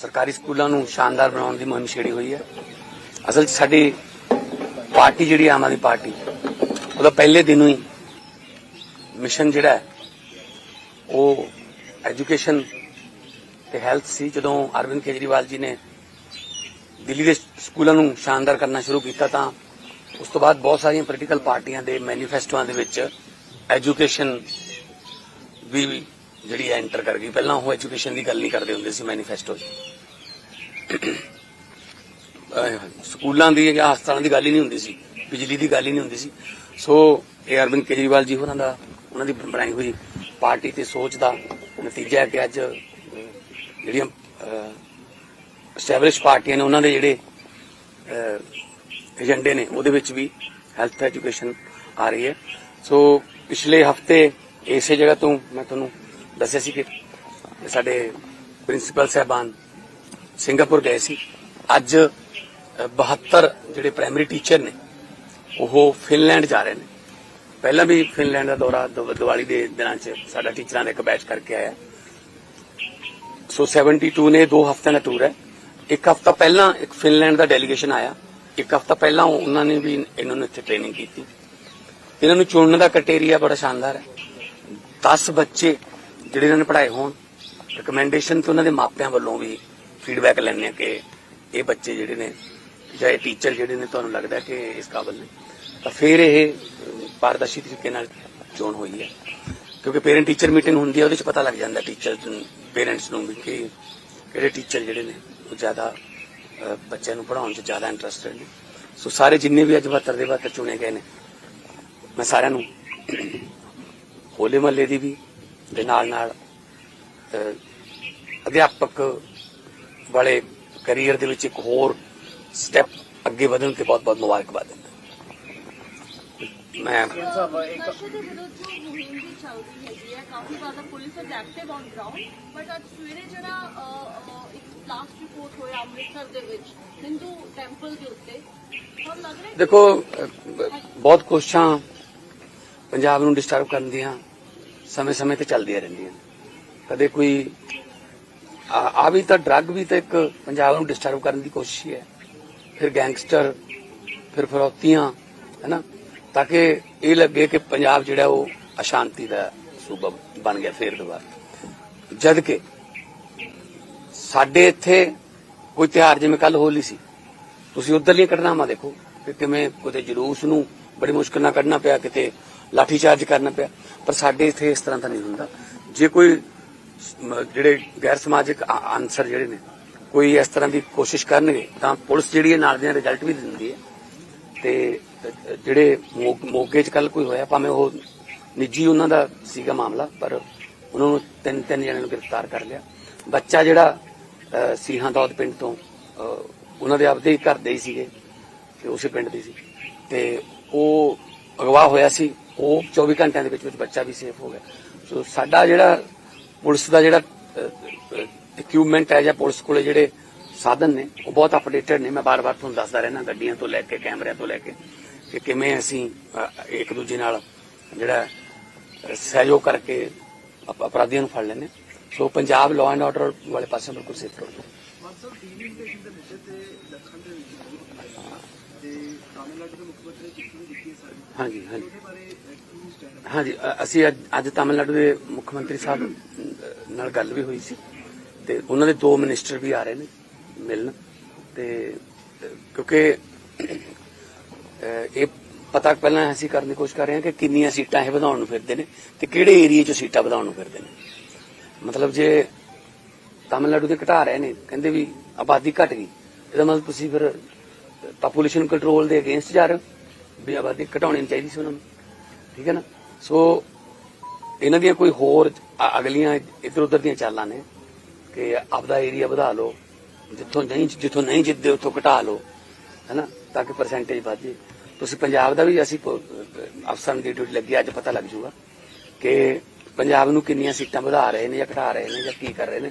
ਸਰਕਾਰੀ ਸਕੂਲਾਂ ਨੂੰ ਸ਼ਾਨਦਾਰ ਬਣਾਉਣ ਦੀ ਮੁਹਿੰਮ ਛੇੜੀ ਹੋਈ ਹੈ। ਅਸਲ 'ਚ ਸਾਡੀ ਪਾਰਟੀ ਜਿਹੜੀ ਆਮ ਆਦਮੀ ਪਾਰਟੀ, ਉਹਦਾ ਪਹਿਲੇ ਦਿਨੋਂ ਹੀ ਮਿਸ਼ਨ ਜਿਹੜਾ ਹੈ, ਉਹ ਐਜੂਕੇਸ਼ਨ ਤੇ ਹੈਲਥ ਸੀ। ਜਦੋਂ ਅਰਵਿੰਦ ਕੇਜਰੀਵਾਲ ਜੀ ਨੇ ਦਿੱਲੀ ਦੇ ਸਕੂਲਾਂ ਨੂੰ ਸ਼ਾਨਦਾਰ ਕਰਨਾ ਸ਼ੁਰੂ ਕੀਤਾ ਤਾਂ ਉਸ ਤੋਂ ਬਾਅਦ ਬਹੁਤ ਸਾਰੀਆਂ ਪੋਲੀਟੀਕਲ ਪਾਰਟੀਆਂ ਦੇ ਮੈਨੀਫੈਸਟੋਆਂ ਦੇ ਵਿੱਚ ਐਜੂਕੇਸ਼ਨ ਵੀ ਜਿਹੜੀ ਐਂਟਰ ਕਰ ਗਈ, ਪਹਿਲਾਂ ਉਹ ਐਜੂਕੇਸ਼ਨ ਦੀ ਗੱਲ ਨਹੀਂ ਕਰਦੇ ਹੁੰਦੇ ਸੀ ਮੈਨੀਫੈਸਟੋ 'ਚ ਸਕੂਲਾਂ ਦੀ ਜਾਂ ਹਸਪਤਾਲਾਂ ਦੀ ਗੱਲ ਹੀ ਨਹੀਂ ਹੁੰਦੀ ਸੀ, ਬਿਜਲੀ ਦੀ ਗੱਲ ਹੀ ਨਹੀਂ ਹੁੰਦੀ ਸੀ। ਸੋ, ਇਹ ਅਰਵਿੰਦ ਕੇਜਰੀਵਾਲ ਜੀ ਹੋਰਾਂ ਦਾ, ਉਹਨਾਂ ਦੀ ਬਣਾਈ ਹੋਈ ਪਾਰਟੀ ਤੇ ਸੋਚ ਦਾ ਨਤੀਜਾ ਹੈ ਕਿ ਅੱਜ ਜਿਹੜੀਆਂ ਐਸਟੈਬਲਿਸ਼ ਪਾਰਟੀਆਂ ਨੇ, ਉਹਨਾਂ ਦੇ ਜਿਹੜੇ ਏਜੰਡੇ ਨੇ, ਉਹਦੇ ਵਿੱਚ ਵੀ ਹੈਲਥ ਐਜੂਕੇਸ਼ਨ ਆ ਰਹੀ ਹੈ। ਸੋ, ਪਿਛਲੇ ਹਫ਼ਤੇ ਇਸੇ ਜਗ੍ਹਾ ਤੋਂ ਮੈਂ ਤੁਹਾਨੂੰ ਦੱਸਿਆ ਸੀ ਕਿ ਸਾਡੇ ਪ੍ਰਿੰਸੀਪਲ ਸਾਹਿਬਾਨ ਸਿੰਗਾਪੁਰ ਗਏ ਸੀ। ਅੱਜ ਅ, 72 ਜਿਹੜੇ ਪ੍ਰਾਇਮਰੀ ਟੀਚਰ ਨੇ ਉਹ ਫਿਨਲੈਂਡ ਜਾ ਰਹੇ ਨੇ। ਪਹਿਲਾਂ ਵੀ ਫਿਨਲੈਂਡ ਦਾ ਦੌਰਾ ਦੀਵਾਲੀ ਦੇ ਦਿਨਾਂ 'ਚ ਸਾਡਾ ਟੀਚਰਾਂ ਦਾ ਇੱਕ ਬੈਚ ਕਰਕੇ ਆਇਆ। ਸੋ 72 ਨੇ ਦੋ ਹਫ਼ਤਿਆਂ ਦਾ ਟੂਰ ਹੈ। ਇੱਕ ਹਫ਼ਤਾ ਪਹਿਲਾਂ ਇੱਕ ਫਿਨਲੈਂਡ ਦਾ ਡੈਲੀਗੇਸ਼ਨ ਆਇਆ। ਇੱਕ ਹਫ਼ਤਾ ਪਹਿਲਾਂ ਉਹਨਾਂ ਨੇ ਵੀ ਇਹਨਾਂ ਨੂੰ ਇੱਥੇ ਟ੍ਰੇਨਿੰਗ ਕੀਤੀ। ਇਹਨਾਂ ਨੂੰ ਚੁਣਨ ਦਾ ਕ੍ਰਾਈਟੇਰੀਆ ਬੜਾ ਸ਼ਾਨਦਾਰ ਹੈ। 10 ਬੱਚੇ ਜਿਹੜੇ ਇਹਨਾਂ ਨੇ ਪੜ੍ਹਾਏ ਹੋਣ ਰეკਮੈਂਡੇਸ਼ਨ ਤੇ ਉਹਨਾਂ ਦੇ ਮਾਪਿਆਂ ਵੱਲੋਂ ਵੀ ਫੀਡਬੈਕ ਲੈਣੇ ਆ ਕਿ ਇਹ ਬੱਚੇ ਜਿਹੜੇ ਨੇ ਜਾਂ ਇਹ ਟੀਚਰ ਜਿਹੜੇ ਨੇ ਤੁਹਾਨੂੰ ਲੱਗਦਾ ਕਿ ਇਸ ਕਾਬਲ ਨੇ। ਤਾਂ ਫਿਰ ਇਹ ਪਾਰਦਰਸ਼ੀ ਤਰੀਕੇ ਨਾਲ ਚੋਣ ਹੋਈ ਹੈ। ਕਿਉਂਕਿ ਪੇਰੈਂਟ ਟੀਚਰ ਮੀਟਿੰਗ ਹੁੰਦੀ ਹੈ, ਉਹਦੇ ਚ ਪਤਾ ਲੱਗ ਜਾਂਦਾ ਟੀਚਰ ਪੇਰੈਂਟਸ ਨੂੰ ਵੀ ਕਿ ਕਿਹੜੇ ਟੀਚਰ ਜਿਹੜੇ ਨੇ, ਉਹ ਜ਼ਿਆਦਾ ਬੱਚਿਆਂ ਨੂੰ ਪੜ੍ਹਾਉਣ 'ਚ ਜ਼ਿਆਦਾ ਇੰਟਰਸਟਡ ਨੇ। ਸੋ ਸਾਰੇ ਜਿੰਨੇ ਵੀ ਅੱਜ 72 ਦੇ 72 ਚੁਣੇ ਗਏ ਨੇ, ਮੈਂ ਸਾਰਿਆਂ ਨੂੰ ਹੋਲੇ ਮਹੱਲੇ ਦੀ ਵੀ ਦੇ ਨਾਲ ਨਾਲ ਅਧਿਆਪਕ ਵਾਲੇ ਕੈਰੀਅਰ ਦੇ ਵਿੱਚ ਇੱਕ ਹੋਰ ਸਟੈਪ ਅੱਗੇ ਵਧਣ ਤੇ ਬਹੁਤ ਬਹੁਤ ਮੁਬਾਰਕਬਾਦ ਦਿੰਦਾ। ਮੈਂ ਨਸ਼ੇ ਦੇ ਵਿਰੁੱਧ ਜੋ ਮੁਹਿੰਮ ਵੀ ਚੱਲ ਰਹੀ ਹੈਗੀ ਹੈ ਕਾਫੀ ਜ਼ਿਆਦਾ police is active on ground but ਅੱਜ ਸਵੇਰੇ ਜਿਹੜਾ ਅਹ, ਅਹ, ਇੱਕ ਬਲਾਸਟ ਰਿਪੋਰਟ ਹੋਇਆ ਅੰਮ੍ਰਿਤਸਰ ਦੇ ਵਿੱਚ ਹਿੰਦੂ ਟੈਂਪਲ ਦੇ ਉੱਤੇ ਤੁਹਾਨੂੰ ਲੱਗ ਰਿਹਾ ਦੇਖੋ ਬਹੁਤ ਕੋਸ਼ਿਸ਼ਾਂ ਪੰਜਾਬ ਨੂੰ ਡਿਸਟਰਬ ਕਰਨ ਦੀਆਂ। ਸਮੇਂ-ਸਮੇਂ ਤੇ ਚੱਲਦੀਆਂ ਰਹਿੰਦੀਆਂ ਕਦੇ ਕੋਈ, ਆ ਵੀ ਤਾਂ ਡਰੱਗ ਵੀ ਤਾਂ ਇੱਕ ਪੰਜਾਬ ਨੂੰ ਡਿਸਟਰਬ ਕਰਨ ਦੀ ਕੋਸ਼ਿਸ਼ ਹੀ ਹੈ। ਫਿਰ ਗੈਂਗਸਟਰ ਫਿਰ ਫਰੋਤੀਆਂ, ਹੈਨਾ? ਤਾਂ ਕਿ ਇਹ ਲੱਗੇ ਕਿ ਪੰਜਾਬ ਜਿਹੜਾ ਉਹ ਅਸ਼ਾਂਤੀ ਦਾ ਸੂਬਾ ਬਣ ਗਿਆ ਫੇਰ ਦੁਬਾਰਾ। ਜਦ ਕਿ ਸਾਡੇ ਇੱਥੇ ਕੋਈ ਤਿਉਹਾਰ, ਜਿਵੇਂ ਕੱਲ ਹੋਲੀ ਸੀ, ਤੁਸੀਂ ਉਧਰਲੀਆਂ ਘਟਨਾਵਾਂ ਦੇਖੋ ਕਿ ਕਿਵੇਂ ਕਿਤੇ ਜਲੂਸ ਨੂੰ ਬੜੀ ਮੁਸ਼ਕਲ ਨਾਲ ਕੱਢਣਾ ਪਿਆ, ਕਿਤੇ ਲਾਠੀ ਚਾਰਜ ਕਰਨਾ ਪਿਆ। ਪਰ ਸਾਡੇ ਇੱਥੇ ਇਸ ਤਰ੍ਹਾਂ ਦਾ ਨਹੀਂ ਹੁੰਦਾ। ਜੇ ਕੋਈ ਜਿਹੜੇ ਗੈਰ ਸਮਾਜਿਕ ਆਨਸਰ ਜਿਹੜੇ ਨੇ, ਕੋਈ ਇਸ ਤਰ੍ਹਾਂ ਦੀ ਕੋਸ਼ਿਸ਼ ਕਰਨਗੇ, ਤਾਂ ਪੁਲਿਸ ਜਿਹੜੀ ਹੈ ਨਾਲ ਦੀਆਂ ਰਿਜ਼ਲਟ ਵੀ ਦਿੰਦੀ ਹੈ। ਤੇ ਜਿਹੜੇ ਮੋ- ਮੋਗੇ 'ਚ ਕੱਲ ਕੋਈ ਹੋਇਆ, ਭਾਵੇਂ ਉਹ ਨਿੱਜੀ ਉਹਨਾਂ ਦਾ ਸੀਗਾ ਮਾਮਲਾ, ਪਰ ਉਹਨਾਂ ਨੂੰ ਤਿੰਨ ਤਿੰਨ ਜਣਿਆਂ ਨੂੰ ਗ੍ਰਿਫਤਾਰ ਕਰ ਲਿਆ। ਬੱਚਾ ਜਿਹੜਾ ਸੀਹਾਂ ਦੌਦ ਪਿੰਡ ਤੋਂ ਉਹਨਾਂ ਦੇ ਆਪਦੇ ਹੀ ਘਰ ਦੇ ਹੀ ਸੀਗੇ, ਤੇ ਉਸੇ ਪਿੰਡ ਦੇ ਸੀ। ਤੇ ਉਹ ਅਗਵਾ ਹੋਇਆ ਸੀ। ਉਹ 24 ਘੰਟਿਆਂ ਦੇ ਵਿੱਚ ਵਿੱਚ ਬੱਚਾ ਵੀ ਸੇਫ ਹੋ ਗਿਆ। ਸੋ ਸਾਡਾ ਜਿਹੜਾ ਪੁਲਿਸ ਦਾ ਜਿਹੜਾ ਇਕਵਿਪਮੈਂਟ ਹੈ ਜਾਂ ਪੁਲਿਸ ਕੋਲੇ ਜਿਹੜੇ ਸਾਧਨ ਨੇ, ਉਹ ਬਹੁਤ ਅਪਡੇਟਡ ਨੇ। ਮੈਂ ਬਾਰ-ਬਾਰ ਤੁਹਾਨੂੰ ਦੱਸਦਾ ਰਹਿਣਾ ਗੱਡੀਆਂ ਤੋਂ ਲੈ ਕੇ, ਕੈਮਰਿਆਂ ਤੋਂ ਲੈ ਕੇ ਕਿ ਕਿਵੇਂ ਅਸੀਂ ਇੱਕ ਦੂਜੇ ਨਾਲ ਜਿਹੜਾ ਸਹਿਯੋਗ ਕਰਕੇ ਅਪਰਾਧੀਆਂ ਨੂੰ ਫੜ ਲੈਂਦੇ ਹਾਂ। So Punjab law and order ਵਾਲੇ ਪਾਸੇ ਬਿਲਕੁਲ ਸੇਫ ਰਹੋ। ਮਤਲਬ ਟੀਵੀ ਸਟੇਸ਼ਨ ਦੇ ਨਸ਼ੇ ਤੇ ਲੱਖਾਂ ਦੇ ਵਿੱਚ ਤੇ ਤਾਮਿਲਨਾਡੂ ਦੇ ਮੁੱਖ ਮੰਤਰੀ ਚਿੱਠੀ ਵੀ ਦਿੱਤੀ ਹੈ ਸਾਰੀ ਹਾਂਜੀ ਹਾਂਜੀ। ਉਹਦੇ ਬਾਰੇ ਅਹ, ਕੀ ਸਟੈਂਡ ਹਾਂਜੀ ਅਸੀਂ ਅੱਜ ਅੱਜ ਤਾਮਿਲਨਾਡੂ ਦੇ ਮੁੱਖ ਮੰਤਰੀ ਸਾਹਿਬ ਨਾਲ ਗੱਲ ਵੀ ਹੋਈ ਸੀ। ਤੇ ਉਹਨਾਂ ਦੇ ਦੋ ਮਿਨਿਸਟਰ ਵੀ ਆ ਰਹੇ ਨੇ ਮਿਲਣ। ਤੇ ਕਿਉਂਕਿ ਇਹ ਪਤਾ ਪਹਿਲਾਂ ਅਸੀਂ ਕਰਨ ਦੀ ਕੋਸ਼ਿਸ਼ ਕਰ ਰਹੇ ਹਾਂ ਕਿ ਕਿੰਨੀਆਂ ਸੀਟਾਂ ਇਹ ਵਧਾਉਣ ਨੂੰ ਫਿਰਦੇ ਨੇ ਤੇ ਕਿਹੜੇ ਏਰੀਆ 'ਚ ਸੀਟਾਂ ਵਧਾਉਣ ਨੂੰ ਫਿਰਦੇ ਨੇ। ਮਤਲਬ ਜੇ ਤਾਮਿਲਨਾਡੂ ਦੇ ਘਟਾ ਰਹੇ ਨੇ। ਕਹਿੰਦੇ ਵੀ ਆਬਾਦੀ ਘਟ ਗਈ। ਇਹਦਾ ਮਤਲਬ ਤੁਸੀਂ ਫਿਰ ਪਾਪੂਲੇਸ਼ਨ ਕੰਟਰੋਲ ਦੇ ਅਗੇਂਸਟ ਜਾ ਰਹੇ ਹੋ ਵੀ ਆਬਾਦੀ ਘਟਾਉਣੀ ਚਾਹੀਦੀ ਸੀ ਉਹਨਾਂ ਨੂੰ। ਠੀਕ ਹੈ ਨਾ? ਸੋ ਇਹਨਾਂ ਦੀਆਂ ਕੋਈ ਹੋਰ ਅਗਲੀਆਂ ਇੱਧਰ ਉਧਰ ਦੀਆਂ ਚਾਲਾਂ ਨੇ ਕਿ ਆਪਦਾ ਏਰੀਆ ਵਧਾ ਲਓ, ਜਿੱਥੋਂ ਨਹੀਂ ਜਿੱਥੋਂ ਨਹੀਂ ਜਿੱਤਦੇ ਉੱਥੋਂ ਘਟਾ ਲਓ। ਹੈਨਾ? ਤਾਂ ਕਿ ਪਰਸੈਂਟੇਜ ਵਧ ਜੇ ਤੁਸੀਂ ਪੰਜਾਬ ਦਾ ਵੀ ਅਸੀਂ ਅਫਸਰਾਂ ਦੀ ਡਿਊਟੀ ਲੱਗੀ, ਅੱਜ ਪਤਾ ਲੱਗ ਜੂਗਾ ਕਿ ਪੰਜਾਬ ਨੂੰ ਕਿੰਨੀਆਂ ਸੀਟਾਂ ਵਧਾ ਰਹੇ ਨੇ ਜਾਂ ਘਟਾ ਰਹੇ ਨੇ ਜਾਂ ਕੀ ਕਰ ਰਹੇ ਨੇ।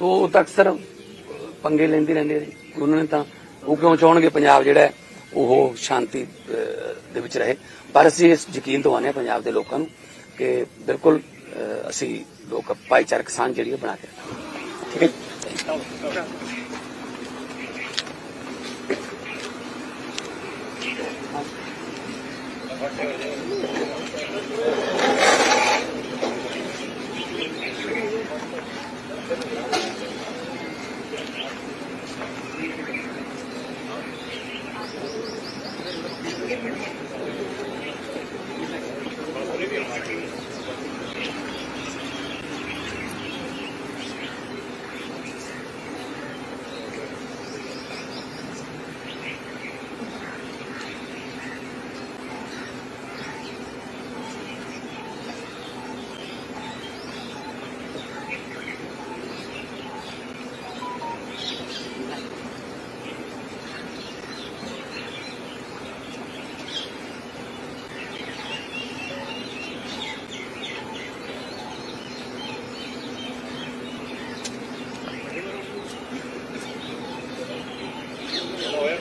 ਸੋ ਉਹ ਤਾਂ ਅਕਸਰ ਪੰਗੇ ਲੈਂਦੇ ਰਹਿੰਦੇ ਨੇ ਉਹਨਾਂ ਨੇ ਤਾਂ ਉਹ ਕਿਉਂ ਚਾਹਣਗੇ ਪੰਜਾਬ ਜਿਹੜਾ ਉਹ ਸ਼ਾਂਤੀ ਦੇ ਵਿੱਚ ਰਹੇ। ਪਰ ਅਸੀਂ ਇਸ ਯਕੀਨ ਦਵਾਉਂਦੇ ਹਾਂ ਪੰਜਾਬ ਦੇ ਲੋਕਾਂ ਨੂੰ ਕਿ ਬਿਲਕੁਲ ਅਸੀਂ ਲੋਕ ਭਾਈਚਾਰਕ ਸਾਂਝ ਜਿਹੜੀ ਹੈ ਬਣਾ ਕੇ ਠੀਕ ਹੈ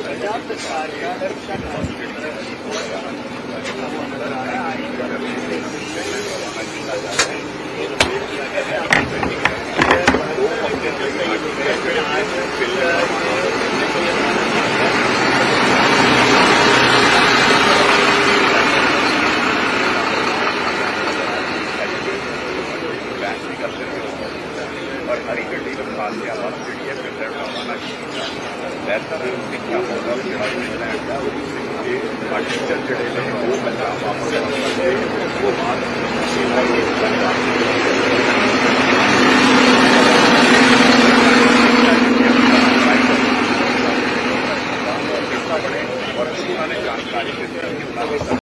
ਪੰਜਾਬ ਸਰਕਾਰ ਦਾ ਹਰ ਸ਼ਖਸ ਉਹ